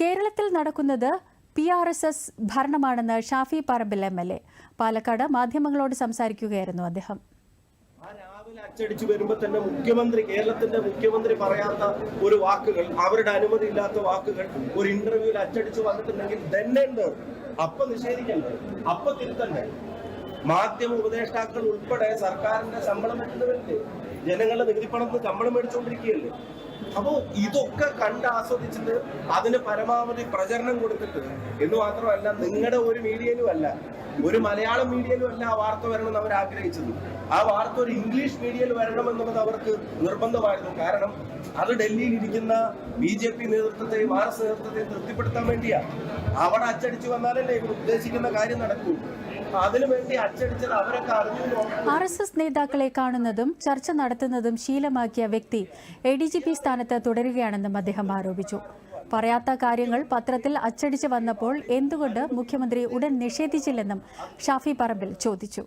കേരളത്തിൽ നടക്കുന്നത് P R S S ഭരണമാണെന്ന് Shafi Parambil M L A. Palakkad മാധ്യമങ്ങളോട് സംസാരിക്കുകയായിരുന്നു അദ്ദേഹം. അച്ചടിച്ചു വരുമ്പോ തന്നെ മുഖ്യമന്ത്രി കേരളത്തിന്റെ മുഖ്യമന്ത്രി പറയാത്ത ഒരു വാക്കുകൾ അവരുടെ അനുമതി ഇല്ലാത്ത വാക്കുകൾ ഒരു ഇന്റർവ്യൂവിൽ അച്ചടിച്ചു വന്നിട്ടുണ്ടെങ്കിൽ അപ്പൊ നിഷേധിക്കണ്ടേ. അപ്പൊ തിരുത്തണ്ടേ. മാധ്യമ ഉപദേഷ്ടാക്കൾ ഉൾപ്പെടെ സർക്കാരിന്റെ ശമ്പളം എടുത്തവരില്ലേ ജനങ്ങളുടെ നികുതി പണത്തിന് ശമ്പളം മേടിച്ചുകൊണ്ടിരിക്കുകയല്ലേ? അപ്പോ ഇതൊക്കെ കണ്ട് ആസ്വദിച്ചിട്ട് അതിന് പരമാവധി പ്രചരണം കൊടുത്തിട്ട് എന്ന് മാത്രമല്ല നിങ്ങളുടെ ഒരു മീഡിയയിലും അല്ല ഒരു മലയാളം മീഡിയയിലും അല്ല ആ വാർത്ത വരണമെന്ന് അവർ ആഗ്രഹിച്ചത്. ആ വാർത്ത ഒരു ഇംഗ്ലീഷ് മീഡിയയിൽ വരണമെന്നുള്ളത് അവർക്ക് നിർബന്ധമായിരുന്നു. കാരണം അത് ഡൽഹിയിൽ ഇരിക്കുന്ന ബി ജെ പി നേതൃത്വത്തെയും ആർ എസ് നേതൃത്വത്തെയും തൃപ്തിപ്പെടുത്താൻ വേണ്ടിയാ. അവിടെ അച്ചടിച്ചു വന്നാലല്ലേ ഇവർ ഉദ്ദേശിക്കുന്ന കാര്യം നടക്കൂ. ആർ എസ് എസ് നേതാക്കളെ കാണുന്നതും ചർച്ച നടത്തുന്നതും ശീലമാക്കിയ വ്യക്തി എ ഡി ജി പി സ്ഥാനത്ത് തുടരുകയാണെന്നും അദ്ദേഹം ആരോപിച്ചു. പറയാത്ത കാര്യങ്ങൾ പത്രത്തിൽ അച്ചടിച്ച് വന്നപ്പോൾ എന്തുകൊണ്ട് മുഖ്യമന്ത്രി ഉടൻ നിഷേധിച്ചില്ലെന്നും ഷാഫി പറമ്പിൽ ചോദിച്ചു.